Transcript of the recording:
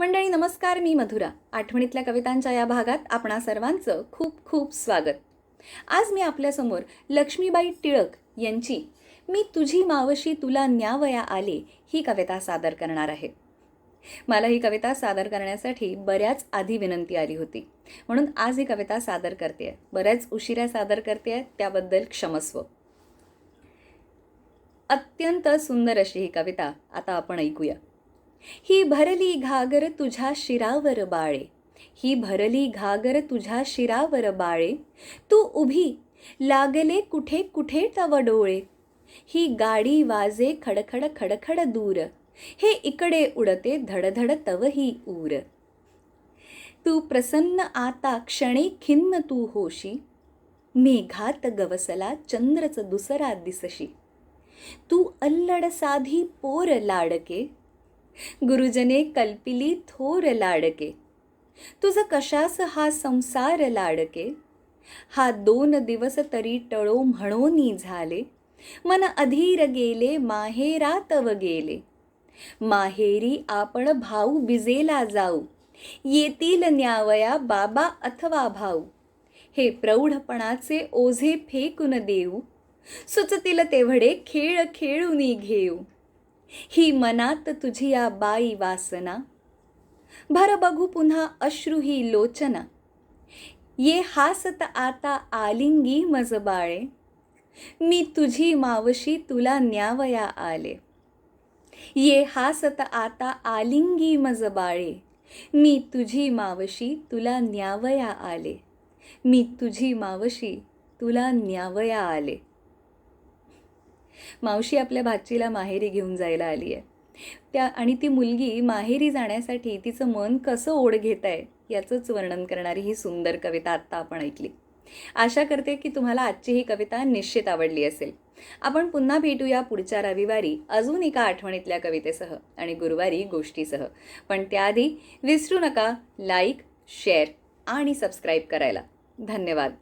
मंडळी नमस्कार मी मधुरा. आठवणीतल्या कवितांच्या या भागात आपणा सर्वांचं खूप खूप स्वागत. आज मी आपल्यासमोर लक्ष्मीबाई टिळक यांची मी तुझी मावशी तुला न्यावया आले ही कविता सादर करणार आहे. मला ही कविता सादर करण्यासाठी बऱ्याच आधी विनंती आली होती. म्हणून आज ही कविता सादर करते बऱ्याच उशिरा सादर करते त्याबद्दल क्षमस्व. अत्यंत सुंदर अशी ही कविता आता आपण ऐकूया. ही भरली घागर तुझ्या शिरावर बाळे. ही भरली घागर तुझ्या शिरावर बाळे. तू उभी लागले कुठे कुठे तव डोळे. ही गाडी वाजे खडखड खडखड दूर. हे इकडे उडते धडधड तव ही ऊर. तू प्रसन्न आता क्षणे खिन्न तू होशी. मेघात गवसला चंद्रच दुसरा दिसशी. तू अल्लड साधी पोर लाडके. गुरुजने कल्पिली थोर लाडके. तुझं कशास हा संसार लाडके? हा दोन दिवस तरी टळो म्हणोनी झाले. मन अधीर गेले माहेरा तव गेले. माहेरी आपण भाऊ बिजेला जाऊ. येतील न्यावया बाबा अथवा भाऊ. हे प्रौढपणाचे ओझे फेकून देऊ. सुचतील तेवढे खेळ खेळूनी घेऊ. ही मनात तुझी या बाई वासना. भर बघू पुन्हा अश्रू ही लोचना. ये हासत आता आलिंगी मज बाळे मी तुझी मावशी तुला न्यावया आले. ये हासत आता आलिंगी मज बाळे मी तुझी मावशी तुला न्यावया आले. मी तुझी मावशी तुला न्यावया आले. मावशी आपल्या भाचीला माहेरी घेऊन जायला आली आहे. त्या आणि ती मुलगी माहेरी जाण्यासाठी तिचं मन कसं ओढ घेत आहे याचंच वर्णन करणारी ही सुंदर कविता आत्ता आपण ऐकली. आशा करते की तुम्हाला आजची ही कविता निश्चित आवडली असेल. आपण पुन्हा भेटूया पुढच्या रविवारी अजून एका आठवणीतल्या कवितेसह आणि गुरुवारी गोष्टीसह. पण त्याआधी विसरू नका लाईक शेअर आणि सबस्क्राईब करायला. धन्यवाद.